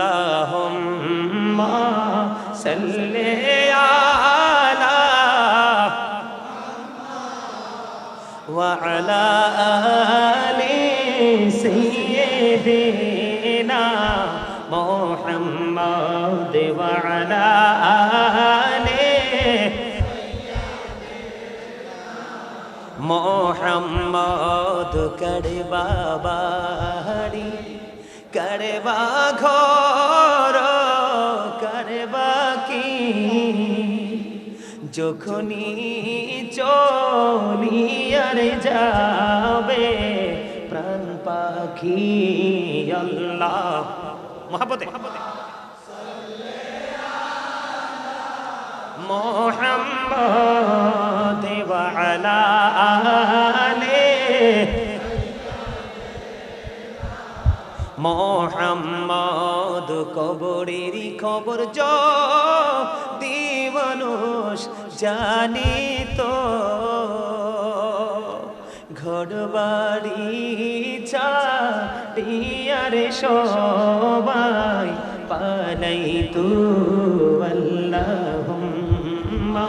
আল্লাহুম্মা সাল্লি আলা وعلى آل سيدنا محمد وعلى آل মোহাম্মদ করবা বাড়ি করবা ঘর কি চলি আর যাবে প্রাণ পাখি আল্লাহ। মহাপতে মোহাম্মদ কবরেরই খবর জ দিবনুষ জানি তো ঘর বাড়ি ছাড়িয়ারে সবাই পালাই তু আল্লাহুম্মা।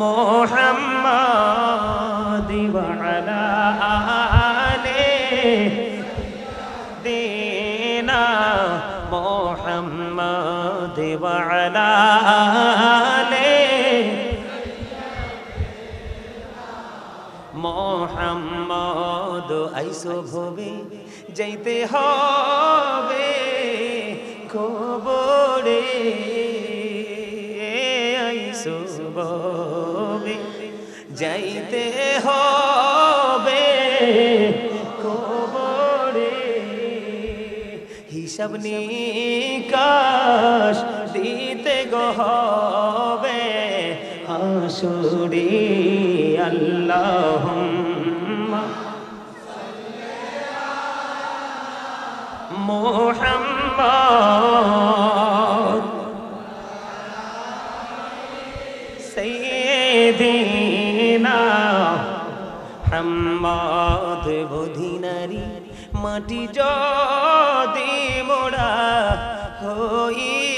মোহাম্মদ ওয়ালা আলে ওয়ালা আলে মোহাম্মদ আইসো ভবে যাইতে হবে খবরে আইসো ভবে যাইতে হবে খবরে হিসাব নিকাশ দিতে গহবে হাসুরি আল্লাহ মোহাম্মদ সৈদিনা হাম্মদ বধিনারি মাটি যদি মোড়া হইতা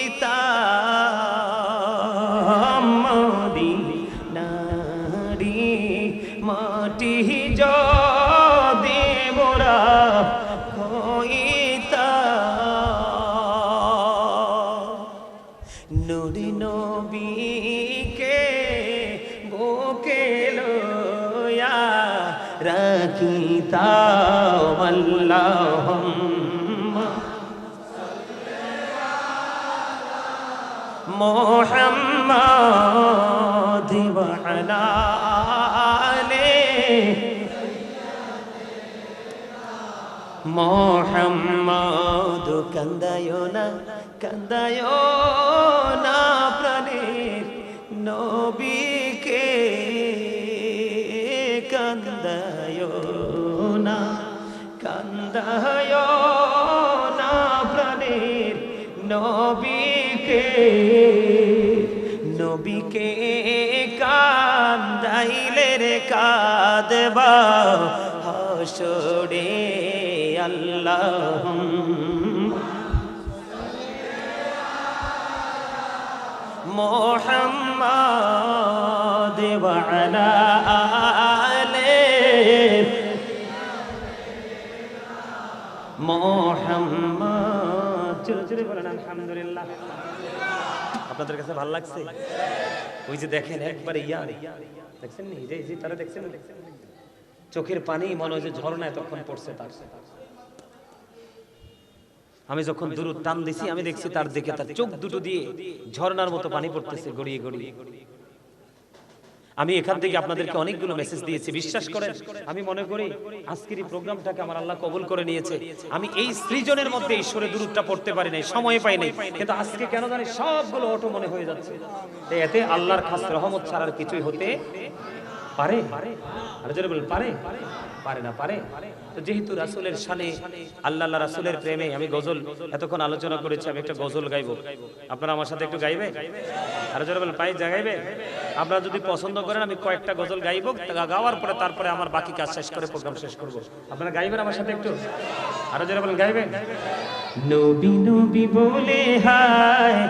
মোহাম্মদ কান্দায় না কান্দায় না প্রাণের নবীকে কান্দায় না কাঁদবা, হাসরে আল্লাহ মোহাম্মদ ওয়ালা আলে মোহাম্মদ। চুরো চুরো বলেন, আলহামদুলিল্লাহ। আপনাদের কাছে ভালো লাগছে? ওই যে দেখেন দেখছেন নি? তারা দেখছেন? চোখের পানি মনে হয় যে ঝর্ণায় তখন পড়ছে তার। আমি যখন দূর টান দিছি, আমি দেখছি তার দিকে তার চোখ দুটো দিয়ে ঝর্ণার মতো পানি পড়তেছে গড়িয়ে গড়িয়ে। আমি এখান থেকে আপনাদেরকে অনেকগুলো মেসেজ দিয়েছি। বিশ্বাস করেন আমি মনে করি আজকের এই প্রোগ্রামটাকে আমার আল্লাহ কবুল করে নিয়েছে। আমি এই সৃজনের মধ্যে ঈশ্বরের দূরটা পড়তে পারি নাই সময় পাই নাই। কিন্তু আজকে কেন জানি সবগুলো অটো মনে হয়ে যাচ্ছে। এতে আল্লাহর খাস রহমত ছাড়ার কিছুই হতে পারে? আর জোরে বলেন পারে? পারে না পারে? তো যেহেতু রাসূলের শানে আল্লাহ আল্লাহ রাসূলের প্রেমে আমি গজল এতক্ষণ আলোচনা করেছি আমি একটা গজল গাইব। আপনারা আমার সাথে একটু গাইবে আর বলেন পাই যা গাইবে আপনারা যদি পছন্দ করেন, আমি কয়েকটা গজল গাইব গাওয়ার পরে তারপরে আমার বাকি কাজ শেষ করে প্রোগ্রাম শেষ করব। আপনারা গাইবেন আমার সাথে একটু? আরও যারা বলেন, গাইবেন? নবী নবী বলে হায়।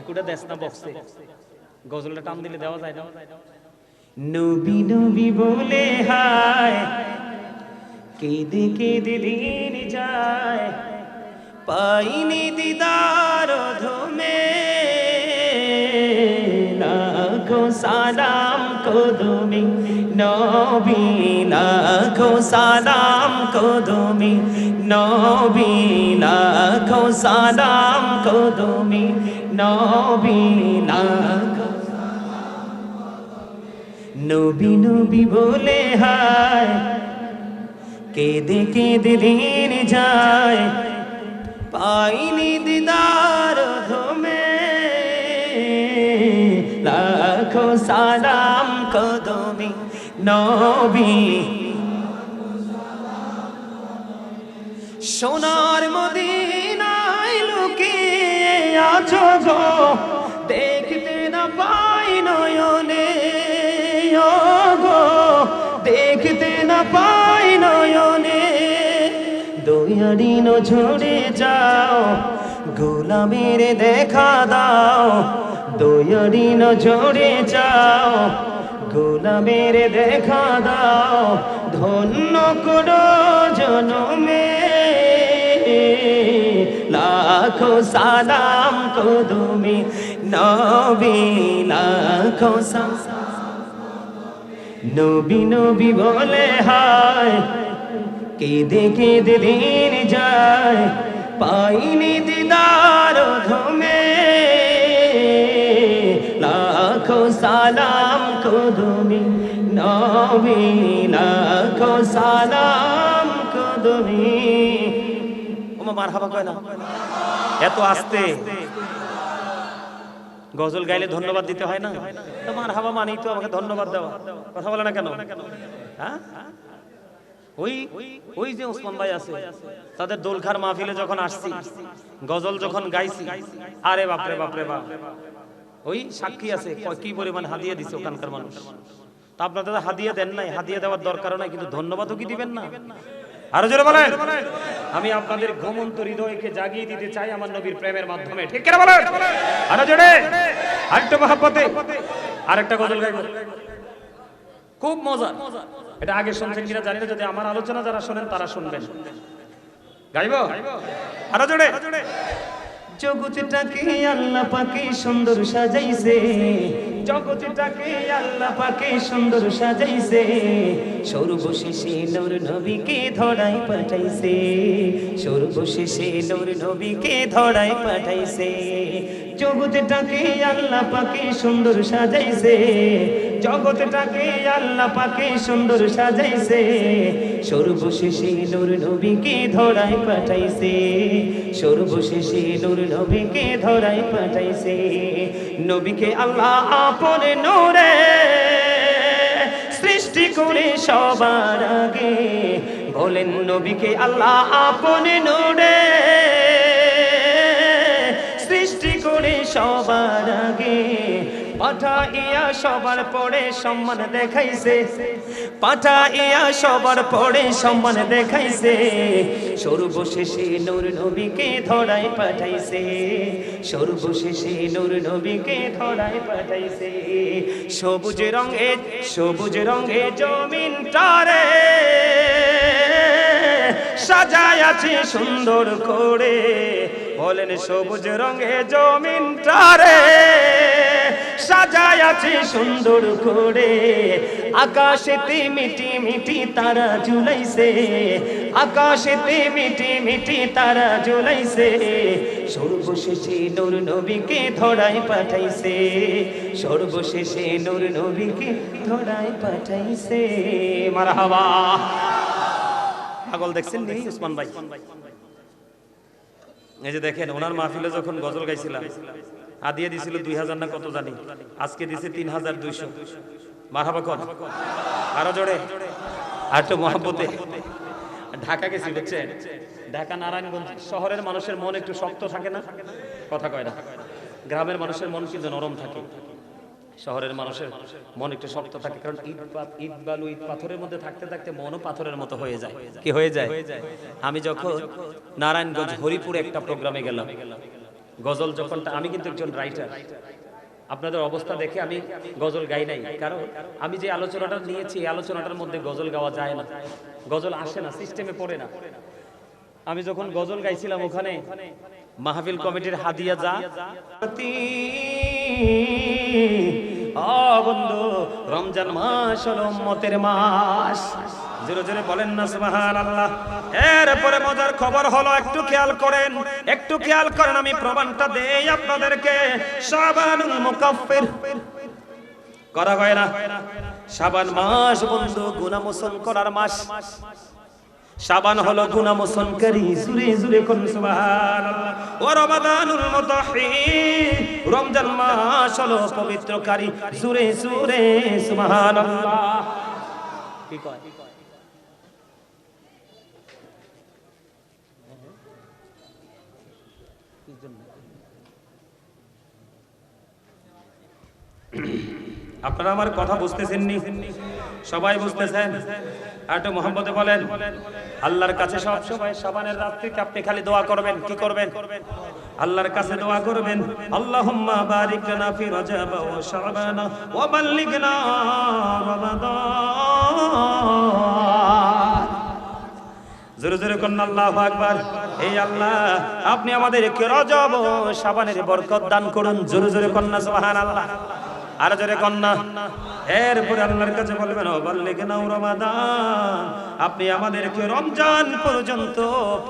একুটা দেশ না বক্সে গজলটা টান দিলে দেওয়া যায় নবী নবী বলে হায়। কেঁদে কেঁদে দিন যায়। পাইনি দিদার ধমে সালাম কদমি নবী লাখো সালাম কদমি নবী লাখো সালাম কদমি নবী লাখো নবী বলে হায়, কেঁদে কেঁদে দিন যায়, পাইনি দিদার ধমে লাখো সালাম কদমি নবী। সোনার মদিনায় লুকিয়ে আছো গো, দেখতে না পাই নয়নে। গো, দেখতে না পাই নয়নে। দয়ারিন ঝরে যাও, গোলামের দেখা দাও। দয়ারিন ঝরে যাও, গোলামের দেখা দাও, ধন্য করো জনমে। লাখো সালাম কদমি নবী, লাখো নবী। নবী বলে, হায়, কেঁদে কেঁদে দিন যায়, পাইনি দিদার ধমে। সালাম কদমি, নবী লাখো সালাম কদমি। ওমা কয় না? এত আস্তে। গজল গাইলে ধন্যবাদ দিতে হয় না? তো মার হাবা মানেই তো আমাকে ধন্যবাদ দেওয়া। কথা বলে না কেন? হ্যাঁ? ওই ওই যে ওসমান ভাই আছে, তাদের দোলখার মাহফিলে যখন আসছি, গজল যখন গাইছি, আরে বাপরে বাপরে, বাপ। ওই সাক্ষী আছে কি পরিমাণ হাদিয়া দিছে ওখানকার মানুষ? তা আপনাদের তো হাদিয়া দেন নাই, হাদিয়া দেওয়ার দরকার নাই, কিন্তু ধন্যবাদও কি দিবেন না? আরও জোরে বলেন। আমি আপনাদের ঘুমন্ত হৃদয়কে জাগিয়ে দিতে চাই আমার নবীর প্রেমের মাধ্যমে, ঠিক কিনা বলেন? আরও জোরে। আরেকটা মহাব্বতে। আরেকটা গজল গাইব। খুব মজা। এটা আগে শুনছেন কিনা জানি না, যদি আমার আলোচনা যারা শোনেন তারা শুনবেন। গাইব? আরও জোরে। জগৎটাকে আল্লাহ পাকে সুন্দর সাজাইছে। জগৎটাকে আল্লাহ পাকে সুন্দর সাজাইছে। সর্বশেষে নূর নবীকে ধরাই পাঠাইছে। সর্বশেষে নূর নবীকে ধরাই পাঠাইছে। জগৎটাকে আল্লাহ পাকে সুন্দর সাজাইছে। জগৎটাকে আল্লাহ পাকে সুন্দর সাজাইছে। সর্বশেষে নূর নবীকে ধরাই পাঠাইছে। সর্বশেষে নূর নবীকে ধরাই পাঠাইছে। নবীকে আল্লাহ আপন নূরে সৃষ্টি করে সবার আগে। বলেন নবীকে আল্লাহ আপন নূরে সৃষ্টি করে সবার আগে। পাঠা ইয়া সবার পরে সম্মান দেখাইছে সবার পরে সম্মান দেখাইছে। সর্বশেষে নূর নবীকে ধরাই পাঠাইছে, সর্বশেষে নূর নবীকে ধরাই পাঠাইছে। সবুজ রঙে সবুজ রঙে জমিন টারে সাজায় সুন্দর করে। বলেন সবুজ রঙে জমিনটারে সাজায় আছে সুন্দর করে। আকাশেতে মিটি মিটি তারা ঝুলাইছে। আকাশেতে মিটি মিটি তারা ঝুলাইছে। সর্বশেষে নূর নবীকে ধরাই পাঠাইছে। সর্বশেষে নূর নবীকে ধরাই পাঠাইছে। মারহাবা। পাগল দেখছেন নি উসমান ভাই? এই যে দেখেন, ওনার মাহফিলে যখন গজল গাইছিলাম আদিয়ে দিছিল দুই হাজার না কত জানি? আজকে দিছে তিন হাজার দুইশো। মারহাবা কর। আরও জোরে। আর তো মহাব্বতে। ঢাকা গেছি বুঝছেন ঢাকা, নারায়ণগঞ্জ শহরের মানুষের মন একটু শক্ত থাকে না? কথা কয় না। গ্রামের মানুষের মন কিন্তু নরম থাকে। শহরের মানুষের মন একটু শক্ত থাকে। কারণ ইট ইট বালু, ইট পাথরের মধ্যে থাকতে থাকতে মনও পাথরের মতো হয়ে যায়। কি হয়ে যায়? আমি যখন নারায়ণগঞ্জ হরিপুরে একটা প্রোগ্রামে গেলাম গজল যখন আমি কিন্তু একজন রাইটার আপনাদের অবস্থা দেখে আমি গজল গাই নাই। কারণ আমি যে আলোচনাটা নিয়েছি, এই আলোচনাটার মধ্যে গজল গাওয়া যায় না। গজল আসে না সিস্টেমে পড়ে না। আমি যখন গজল গাইছিলাম ওখানে, মাহফিল কমিটির হাদিয়া যা। বন্ধু, রমজান মাস উম্মতের মাস। জোরে জোরে বলেন না, সুবহানাল্লাহ। এরপরে মজার খবর হলো, একটু খেয়াল করেন, একটু খেয়াল করেন, আমি প্রমাণটা দেই আপনাদেরকে। শাবানুল মুকাফফির। করা হয় না। শাবান মাস, বন্ধু গুনাহ করার মাস। শাবান হলো গুনাহ মোচনকারী জুরে জুরে কোন সুবহানাল্লাহ। ও রমাদানুল রমজান মাস হলো পবিত্রকারী জুরে জুরে সুবহানাল্লাহ। কি কয়? আপনারা আমার কথা বুঝতেছেন নি সবাই বুঝতেছেন? আর একটু মোহাম্মদে বলেন, আল্লাহর কাছে সব সময় সাবানের রাত্রিতে আপনি খালি দোয়া করবেন, কি করবেন? আল্লাহর কাছে দোয়া করবেন, আল্লাহুম্মা বারিক লানা ফি রজব ওয়া শাবান ওয়া বাল্লিগনা রমাদান। জোরে জোরে কন্যা আল্লাহ আকবার। এই আল্লাহ, আপনি আমাদেরকে রজব ও শাবানের বরকত দান করুন। জোরে জোরে কন্যা সুবহানাল্লাহ। আর জোরে কন্যা এরপরে আল্লাহর কাছে বলবেন, ও বললে কেন রমাদান, আপনি আমাদেরকে রমজান পর্যন্ত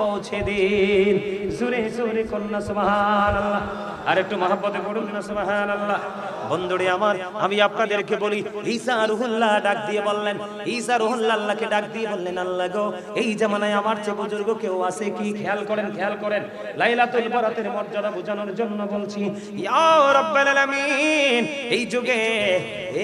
পৌঁছে দিন। জোরে জোরে কন্যা, সুবহানাল্লাহ। আর একটু মহাব্বতে পড়ুন না, সুবহানাল্লাহ। বন্ধুরে আমার, আমি আপনাদেরকে বলি, ঈসা রুহুল্লাহ ডাক দিয়ে বললেন, ঈসা রুহুল্লাহ আল্লাহকে ডাক দিয়ে বললেন, আল্লাহ গো, এই জামানায় আমার চেয়ে বুজুর্গ কেউ আছে কি? খেয়াল করেন খেয়াল করেন। লাইলাতুল বরাতের মর্যাদা বোঝানোর জন্য বলছি, ইয়া রাব্বাল আলামিন, এই যুগে,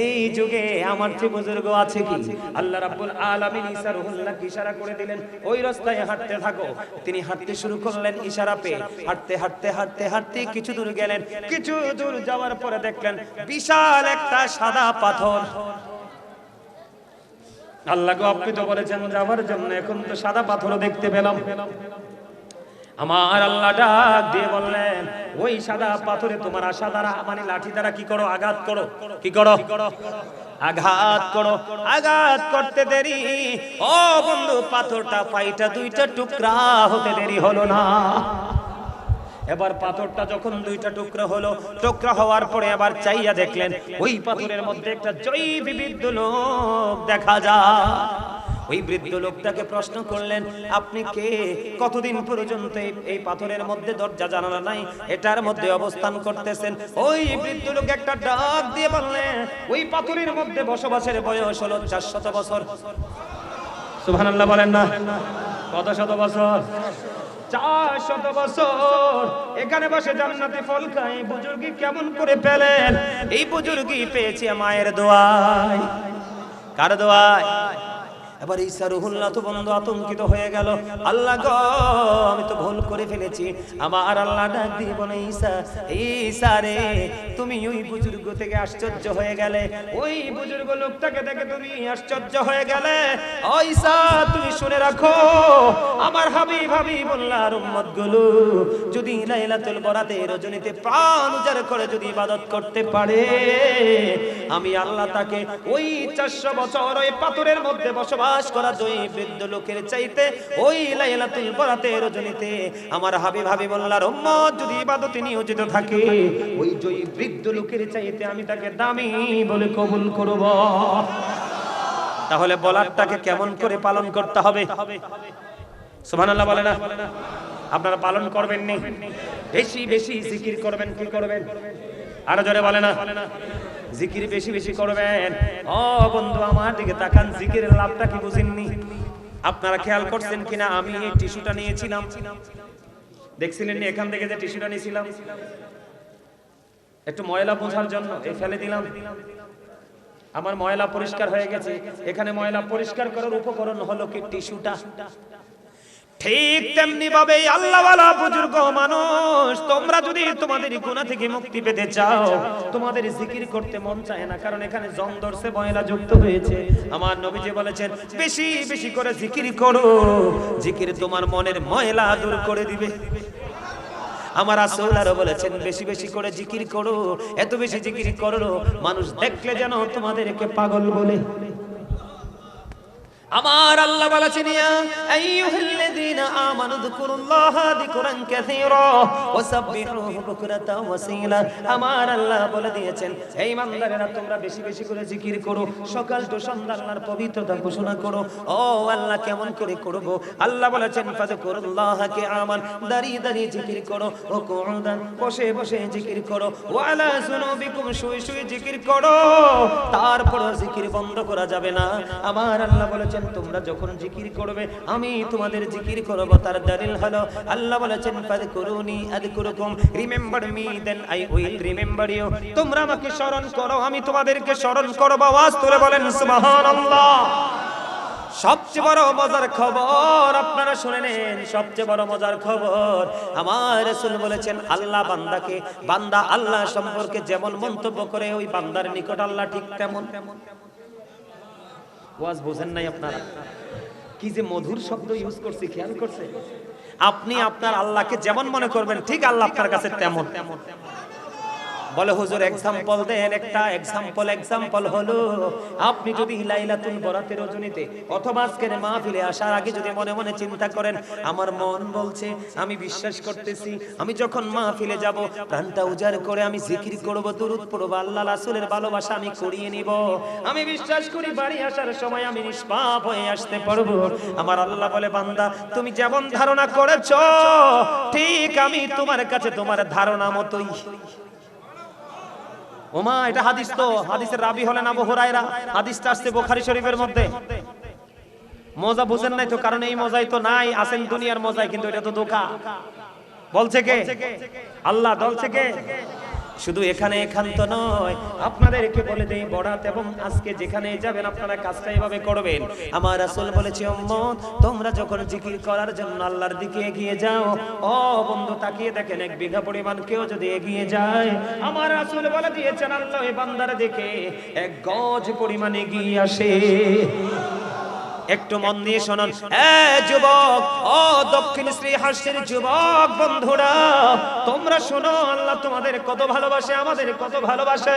এই যুগে আমার চেয়ে বুজুর্গ আছে কি? আল্লাহ রাব্বুল আলামিন ঈসা রুহুল্লাহকে ইশারা করে দিলেন, ওই রাস্তায় হাঁটতে থাকো। তিনি হাঁটতে শুরু করলেন ইশারা পেয়ে। হাঁটতে হাঁটতে হাঁটতে হাঁটতে কিছু দূর গেলেন। কিছু দূর যাওয়ার পরে দেখলেন, বিশাল একটা সাদা পাথর। আল্লাহ গো, আপনি তো বলেছেন, যাওয়ার জন্য এখন তো সাদা পাথর দেখতে পেলাম। আমার আল্লাহ ডাক দিয়ে বললেন, ওই সাদা পাথরে তোমার আশা দ্বারা মানে লাঠি দ্বারা কি করো? আঘাত করো। কি করো? আঘাত করো। আঘাত করতে দেরি। ও বন্ধু, পাথরটা পাইটা দুইটা টুকরা হতে দেরি হলো না। এবার পাথরটা যখন দুইটা টুকরা হলো, টুকরা হওয়ার পরে আবার চাইয়া দেখলেন, ওই পাথরের মধ্যে একটা জয়ী বিবিধ লোক দেখা যায়। ওই বৃদ্ধ লোকটাকে প্রশ্ন করলেন, আপনি কে? কতদিন পর্যন্ত এই- পাথরের মধ্যে দরজা জানালা নাই? এটার মধ্যে অবস্থান করতেছেন। ওই বৃদ্ধ লোক একটা ডাক দিয়ে বললেন, ওই পাথরের মধ্যে বসবাসের বয়স হলো চারশত বছর। সুবহানাল্লাহ বলেন না। কত শত বছর? বছর। এখানে বসে জান্নাতে ফল খাই বুজুর্গি কেমন করে পেলেন? এই বুজুর্গি পেয়েছে মায়ের দোয়ায়। কার দোয়ায়? এবার ঈসা রুহুল্লাহ তো বন্ধু আতঙ্কিত হয়ে গেল। আল্লাহ গো, আমি তো ভুল করে ফেলেছি। আমার আল্লাহ ডাক দিয়ে বলে, ঈসা ঈসা রে, তুমি ওই বুজুর্গ থেকে আশ্চর্য হয়ে গেলে। ওই বুজুর্গ লোকটাকে দেখে তুমি আশ্চর্য হয়ে গেলে। ও ঈসা, তুমি শুনে রাখো, আমার হাবি ভাবি বললার উম্মতগুলো যদি লাইলাতুল বরাতে রজনীতে প্রাণ উজাড় করে যদি ইবাদত করতে পারে, আমি আল্লাহ তাকে ওই চারশো বছর ওই পাথরের মধ্যে বসবাস করা জয়ী বৃদ্ধ লোকের চাইতে ওই লাইলাতুল বরাতে রজনীতে। আমার হাবি ভাবি বললার উম্মত যদি ইবাদতে নিয়োজিত থাকে, ওই জয়ী বৃদ্ধ লোকের চাইতে আমি তাকে দামি বলে কবুল করব। তাহলে বলারটাকে কেমন করে পালন করতে হবে? সুবহানাল্লাহ বলে না? আপনারা পালন করবেন নি? বেশি বেশি জিকির করবেন, কি করবেন? আরও জোরে বলে না? জিকির বেশি বেশি করবেন। ও বন্ধু, আমার দিকে তাকান, জিকিরের লাভটা কি বুঝেননি? আপনারা খেয়াল করছেন কিনা? আমি এই টিস্যুটা নিয়েছিলাম। দেখছিলেন এখান থেকে যে টিস্যুটা নিয়েছিলাম। একটু ময়লা বোঝার জন্য এই ফেলে দিলাম। আমার ময়লা পরিষ্কার হয়ে গেছে। এখানে ময়লা পরিষ্কার করার উপকরণ হলো কি টিস্যুটা? ঠিক তেমনি ভাবে আল্লাহওয়ালা বুজুর্গ মানুষ, তোমরা যদি তোমাদের গুনাহ থেকে মুক্তি পেতে চাও, তোমাদের জিকির করতে মন চায় না, কারণ এখানে জং দর্শে ময়লা যুক্ত হয়েছে। আমার নবীজি বলেছেন, বেশি বেশি করে জিকির করো, জিকির তোমার মনের ময়লা দূর করে দিবে। আমার আসল আরও বলেছেন, বেশি বেশি করে জিকির করো, এত বেশি জিকির করো মানুষ দেখলে যেন তোমাদেরকে পাগল বলে। আমার আল্লাহ বলেছেন আমার বলে তোমরা বেশি বেশি করে জিকির ঘোষণা কেমন করে করব? আল্লাহ বলেছেন কিয়ামান দাঁড়িয়ে দাঁড়িয়ে জিকির করো ও কুউদান বসে বসে জিকির করো যুনুবিকুম, শুয়ে শুয়ে জিকির করো। তারপর জিকির বন্ধ করা যাবে না। আমার আল্লাহ বলেছেন, তোমরা যখন জিকির করবে, আমি তোমাদের জিকির করব। তার দলিল হলো, আল্লাহ বলেছেন ফাযকুরুনি আযকুরুকুম remember me then I will remember you তোমরা আমাকে স্মরণ করো, আমি তোমাদেরকে স্মরণ করব। আওয়াজ তুলে বলেন, সুবহানাল্লাহ। সবচেয়ে বড় মজার খবর, আপনারা শুনে নেন, সবচেয়ে বড় মজার খবর, আমার রাসূল বলেছেন, আল্লাহ বান্দাকে, বান্দা আল্লাহ সম্পর্কে যেমন মন্তব্য করে, ওই বান্দার নিকট আল্লাহ ঠিক তেমন তেমন। ওয়াজ বোঝেন নাই আপনারা? কি যে মধুর শব্দ ইউজ করছি, খেয়াল করছে আপনি আপনার আল্লাহকে যেমন মনে করবেন, ঠিক আল্লাহ আপনার কাছে তেমন তেমন। বলে, হুজুর এক্সাম্পল দেন একটা এক্সাম্পল এক্সাম্পল হলো, আপনি যদি লাইলাতুল বরাতের রজনীতে অথবা আজকের মাহফিলে আসার আগে যদি মনে মনে চিন্তা করেন, আমার মন বলছে, আমি বিশ্বাস করতেছি, আমি যখন মাহফিলে যাব, প্রাণটা উজাড় করে আমি জিকির করব, দুরুদ পড়ব, আল্লাহ রাসূলের ভালোবাসা আমি করিয়ে নিব। আমি বিশ্বাস করি বাড়ি আসার সময় আমি নিষ্পাপ হয়ে আসতে পারব। আমার আল্লাহ বলে, বান্দা, তুমি যেমন ধারণা করেছ, ঠিক আমি তোমার কাছে তোমার ধারণা মতোই। ওমা, এটা হাদিস তো। হাদিসের রাবি হলেন আবু হুরায়রা। হাদিসটা আসছে বুখারী শরীফের মধ্যে। মজা বুঝেন নাই তো, কারণ এই মজাই তো নাই আছেন দুনিয়ার মজাই, কিন্তু এটা তো ধোকা। বলছে কে? আল্লাহ, বলছে কে? শুধু এখানে এখান তো নয়, আপনাদেরকে বলে দেই বড়াত এবং আজকে যেখানে যাবেন আপনারা কাজটা এভাবে করবেন। আমার রাসূল বলেছে, উম্মত, তোমরা যখন জিকির করার জন্য আল্লাহর দিকে এগিয়ে যাও, ও বন্ধু, তাকিয়ে দেখেন এক বিঘা পরিমাণ কেউ যদি এগিয়ে যায়, আমার রাসূল বলে দিয়েছেন, আল্লাহ বান্দার দিকে এক গজ পরিমাণ এগিয়ে আসে। একটু মন দিয়ে শোনান। যুবক, ও দক্ষিণ শ্রী হাসির যুবক বন্ধুরা, তোমরা শোনো, আল্লাহ তোমাদের কত ভালোবাসে, আমাদের কত ভালোবাসে।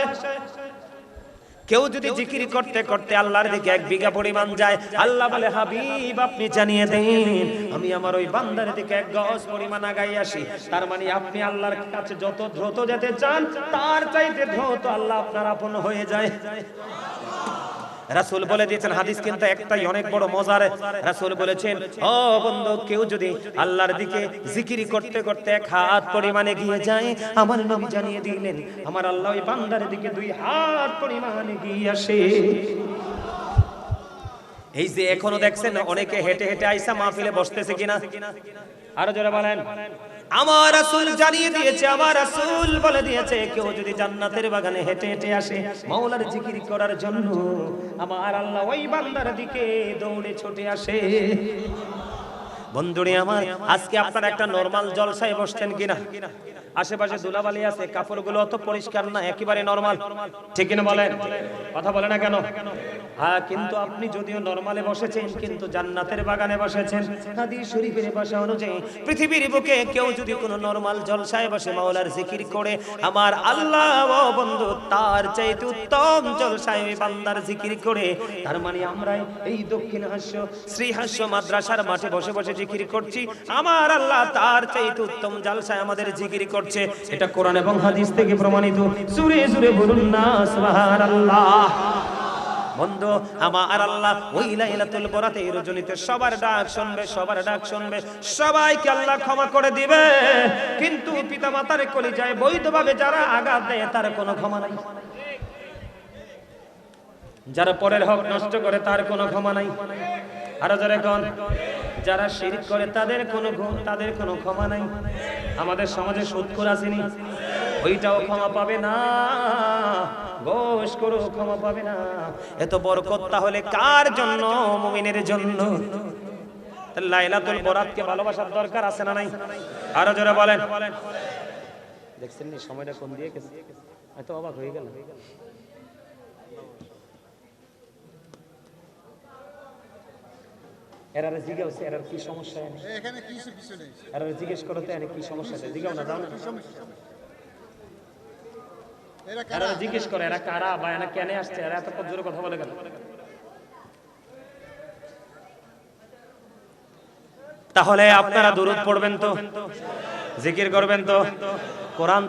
কেউ যদি জিকির করতে করতে আল্লাহর দিকে এক বিঘা পরিমাণ যায়, আল্লাহ বলে, হাবিব, আপনি জানিয়ে দেন, আমি আমার ওই বান্দার দিকে এক গজ পরিমাণ আগাই আসি। তার মানে আপনি আল্লাহর কাছে যত দ্রুত যেতে চান, তার চাইতে দ্রুত আল্লাহ আপনার আপন হয়ে যায়। রাসূল বলে দিয়েছেন, হাদিস কিন্তু একটাই, অনেক বড় মজার। রাসূল বলেছেন, ও বন্ধু, কেউ যদি আল্লাহর দিকে জিকিরি করতে করতে এক হাত পরিমাণে গিয়ে যায়, আমার নবী জানিয়ে দিলেন, আমার আল্লাহ ওই বান্দার দিকে দুই হাত পরিমাণে গিয়ে আসে। এই যে এখনও দেখছেন, অনেকে হেঁটে হেঁটে আইসা মাহফিলে বসতেছে কিনা? আরও জোরে বলেন। আমার রাসূল জানিয়ে দিয়েছে, আমার রাসূল বলে দিয়েছে, কেউ যদি জান্নাতের বাগানে হেঁটে হেঁটে আসে, মাওলার জিকির করার জন্য আমার আল্লাহ ওই বান্দার দিকে দৌড়ে ছুটে আসে। বন্ধুরে আমার, আজকে আপনারা একটা নরমাল জলসায় বসছেন কিনা? আশেপাশে ধুলাবালি আছে, কাপড়গুলো অত পরিষ্কার না, একেবারে নরমাল ঠিক কিনা বলেন? কথা বলে না কেন? হ্যাঁ কিন্তু আপনি যদিও নরমালে বসেছেন, কিন্তু জান্নাতের বাগানে বসেছেন, হাদিস শরীফের ভাষা অনুযায়ী পৃথিবীর বুকে কেউ যদি কোনো নরমাল জলসায় বসে মাওলার জিকির করে, আমার আল্লাহ ও বন্ধু, তার চাইতে উত্তম জলসায় বান্দার জিকির করে, তার মানে আমরাই এই দক্ষিণ হাস্য শ্রী হাস্য মাদ্রাসার মাঠে বসে বসে জিকির করছি, আমার আল্লাহ তার চাইতে উত্তম জালসায় আমাদের জিকির করছে। এটা কোরআন এবং হাদিস থেকে প্রমাণিত। জুরে জুরে বলুন না, সুবহানাল্লাহ। বন্ধু, আমার আল্লাহ ওই লাইলাতুল বরাতে রজনীতে সবার ডাক শুনবে, সবার ডাক শুনবে। সবাইকে আল্লাহ ক্ষমা করে দিবে। কিন্তু পিতা পিতামাতার কলিজায় বৈধভাবে যারা আঘাত দেয়, তার কোনো ক্ষমা নাই। যারা পরের হক নষ্ট করে, তার কোনো ক্ষমা নাই। আরও যারা কোন? যারা শিরিক করে, তাদের কোনো তাদের কোনো ক্ষমা নাই। আমাদের সমাজে সুৎখোর আসেনি ওইটাও ক্ষমা পাবে না। গোশ করো ক্ষমা পাবে না। এত বরকত তাহলে কার জন্য মুমিনের জন্য? লাইলাতুল বরাতকে ভালোবাসার দরকার আছে না নাই? আরও জোরে বলেন। দেখছেন নি সময়টা কোন দিয়ে গেছে? হয়তো অবাক হয়ে গেল। এরারে জিজ্ঞাসা এরার কি সমস্যা? এখানে কিছু কিছু নেই এরারে জিজ্ঞেস করতে এনে কি সমস্যা আছে? জিজ্ঞাসা না দাও না। এরা জিজ্ঞেস করে, এরা কারা বা এরা কেন আসছে? এরা জোরে কথা বলে তাহলে আপনারা দূরত পড়বেন তো, জিকির করবেন তো, কোরআন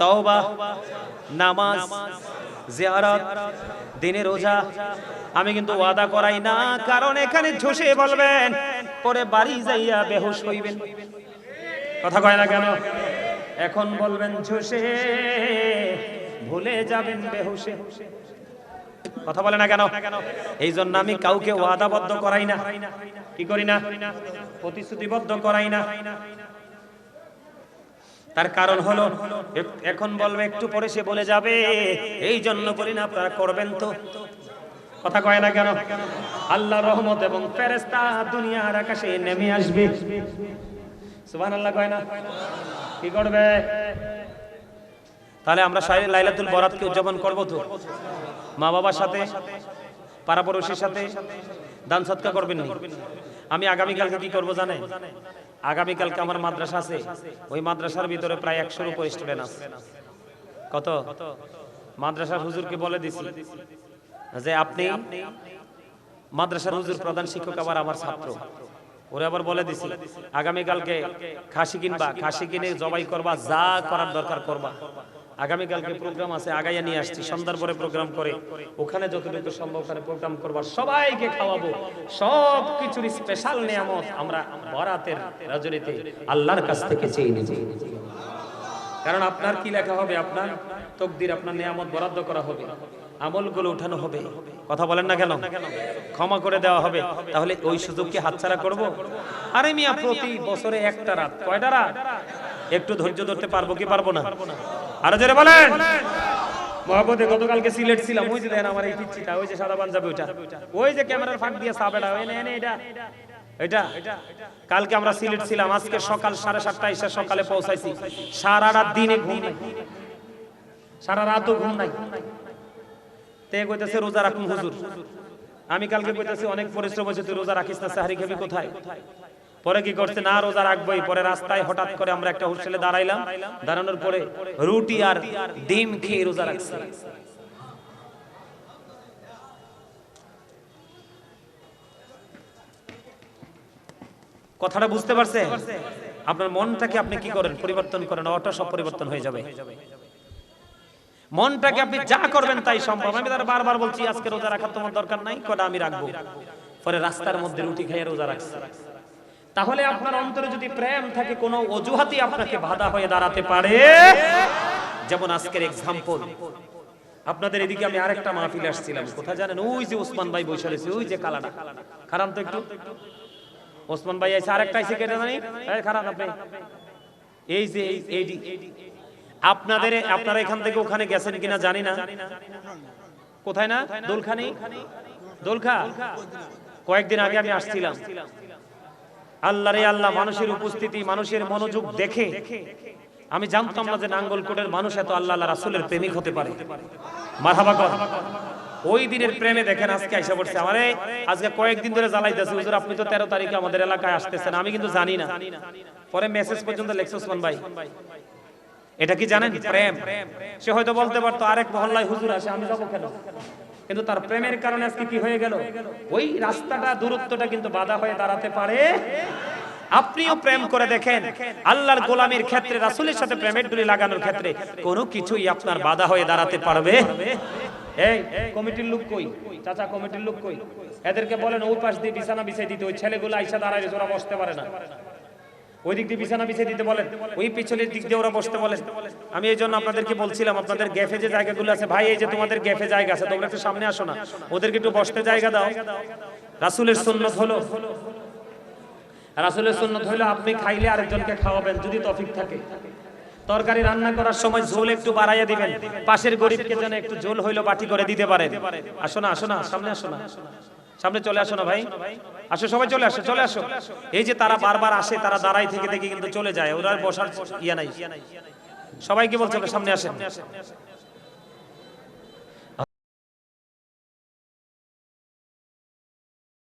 তওবা, নামাজ, জিয়ারত, দিনের রোজা। আমি কিন্তু ওয়াদা করাই না, কারণ এখানে ঝুসে বলবেন, পরে বাড়ি যাইয়া বেহুশ হইবেন। কথা কয় না কেন? এখন বলবেন ঝুসে, ভুলে যাবেন বেহুশে। কথা বলে না কেন? এই জন্য আমি কাউকে ওয়াদাবদ্ধ করাই না। কি করি না? প্রতিশ্রুতিবদ্ধ করাই না। তার কারণ হলো এখন বলবে, একটু পরে সে বলে যাবে। এই জন্য বলি না, আপনারা করবেন তো। কথা কয় না কেন? আল্লাহ রহমত এবং ফেরেস্তা দুনিয়ার আকাশে নেমে আসবে। কি করবে? তাহলে আমরা লাইলাতুল বরাতকে উদযাপন করব তো। মা বাবার সাথে সাথে দান সৎকা করবেন আমি আগামীকালকে কি করব জানে আগামীকালকে আমার মাদ্রাসা আছে। ওই মাদ্রাসার ভিতরে প্রায় একশোর উপর স্টুডেন্ট আছে। কত? মাদ্রাসার হুজুরকে বলে দিছি যে আপনি মাদ্রাসার হুজুর প্রধান শিক্ষক আবার আমার ছাত্র। ওরে আবার বলে দিছি আগামীকালকে খাসি কিনবা, খাসি কিনে জবাই করবা, যা করার দরকার করবা। আগামীকালকে প্রোগ্রাম আছে, আগাইয়া নিয়ে আসছি, সন্ধ্যার পরে প্রোগ্রাম করে। ওখানে যতটুকু সম্ভব করে প্রোগ্রাম করবা, সবাইকে খাওয়াবো। সব কিছুর স্পেশাল নিয়ামত আমরা বরাতের রজনীতে আল্লাহর কাছ থেকে চেয়ে নিব। কারণ আপনার কি লেখা হবে? আপনার তকদির, আপনার নিয়ামত বরাদ্দ করা হবে। আমলগুলো উঠানো হবে। কথা বলেন না কেন? ক্ষমা করে দেওয়া হবে। তাহলে ওই সুযোগকে হাতছাড়া করব? আরে মিয়া, প্রতি বছরে একটা রাত। কয়টা রাত? একটু ধৈর্য ধরতে পারব কি পারব না? আরও জোরে বলেন। গতকালকে সিলেট ছিলাম। আমার ওই যে ক্যামেরার দিয়ে এটা কালকে আমরা সিলেট ছিলাম। আজকে সকাল সাড়ে সাতটা সকালে পৌঁছাইছি। সারা রাত দিনে ঘুম সারা রাতও ঘুম নাই। কইতেছে, রোজা রাখুন, হুজুর। আমি কালকে কইতেছি, অনেক পরিশ্রম হয়েছে, তুই রোজা রাখিস না, সাহারি খাবি কোথায়? পরে কি করছে, না, রোজা রাখবোই। পরে রাস্তায় হঠাৎ করে আমরা একটা হোস্টেলে দাঁড়াইলাম। দাঁড়ানোর পরে রুটি আর ডিম খেয়ে রোজা রাখছে। কথাটা বুঝতে পারছে আপনার মনটাকে আপনি কি করেন? পরিবর্তন করেন, অটো সব পরিবর্তন হয়ে যাবে। মনটাকে আপনি যা করবেন তাই সম্ভব। আমি তার বারবার বলছি, আজকে রোজা রাখার তোমার দরকার নাই কটা আমি রাখব? পরে রাস্তার মধ্যে রুটি খাইয়ে রোজা রাখছে। তাহলে আপনার অন্তরে যদি প্রেম থাকে, কোনো অজুহাতই আপনাকে বাধা হয়ে দাঁড়াতে পারে। যেমন আজকের এক্সাম্পল আপনাদের এদিকে আমি আরেকটা মাহফিলে আসছিলাম। কোথায় জানেন? ওই যে ওসমান ভাই বসে রয়েছে, ওই যে কালাটা। খারাপ তো একটু? ওসমান ভাই আছে আরেকটা এসে কেটে জানি? খারাপ আপনি। এই যে এই- আপনাদের আপনারা এখান থেকে ওখানে গেছেন কিনা জানি না। কোথায় না? দোলখানি? দোলখা? কয়েকদিন আগে আমি আসছিলাম। আল্লাহ রে আল্লাহ মানুষের উপস্থিতি মানুষের মনোযোগ দেখে আমি জানতাম না যে নাঙ্গলকোটের মানুষ এত আল্লাহ আল্লাহ রাসূলের প্রেমিক হতে পারে। মারহাবা কর। ওই দিনের প্রেমে দেখেন আজকে আইসা পড়ছে। আমারে আজকে কয়েকদিন ধরে জ্বালাইতেছে। হুজুর আপনি তো তেরো তারিখে আমাদের এলাকায় আসতেছেন। আমি কিন্তু জানি না। পরে মেসেজ পর্যন্ত লেখছে ওসমান ভাই। এটা কি জানেন? প্রেম। সে হয়তো বলতে পারতো, আরেক মহল্লায় হুজুর আসে আমি যাব কেন? কিন্তু তার প্রেমের কারণে আজকে কি হয়ে গেল? ওই রাস্তাটা, দূরত্বটা কিন্তু বাধা হয়ে দাঁড়াতে পারে। আপনিও প্রেম করে দেখেন, আল্লাহর গোলামের ক্ষেত্রে, রাসুলের সাথে প্রেমের ডুরি লাগানোর ক্ষেত্রে কোনো কিছুই আপনার বাধা হয়ে দাঁড়াতে পারবে? এই, কমিটির লোক কই? চাচা, কমিটির লোক কই? এদেরকে বলেন ওই পাশ দিয়ে বিছানা বিছাই দিতে, ওই ছেলেগুলো আইসা দাঁড়ায়, ওরা বসতে পারে না। ওই দিক দিয়ে বিছানা বিছিয়ে দিতে বলেন। ওই পিছনের দিক দিয়ে ওরা বসতে বলেন। আমি এই জন্য আপনাদেরকে বলছিলাম, আপনাদের গ্যাফে যে জায়গাগুলো আছে, ভাই, এই যে তোমাদের গ্যাফে জায়গা আছে, তোমরা একটু সামনে আসো না। ওদেরকে একটু বসতে জায়গা দাও। রাসূলের সুন্নত হলো রাসূলের সুন্নত হলো আপনি খাইলে আরেকজনকে খাওয়াবেন, যদি তফিক থাকে। তরকারি রান্না করার সময় ঝোল একটু বাড়াইয়া দিবেন। পাশের গরিবকে যেন একটু ঝোল হইল বাটি করে দিতে পারেন। আসো না আসো না, সামনে আসো না। সামনে চলে আসো না ভাই। আসো, সবাই চলে আসো চলে আসো। এই যে তারা বারবার আসে, তারা দাঁড়াই থেকে থেকে কিন্তু চলে যায়, ওরা বসার ইয়া নাই। সবাইকে বলছে সামনে আসেন।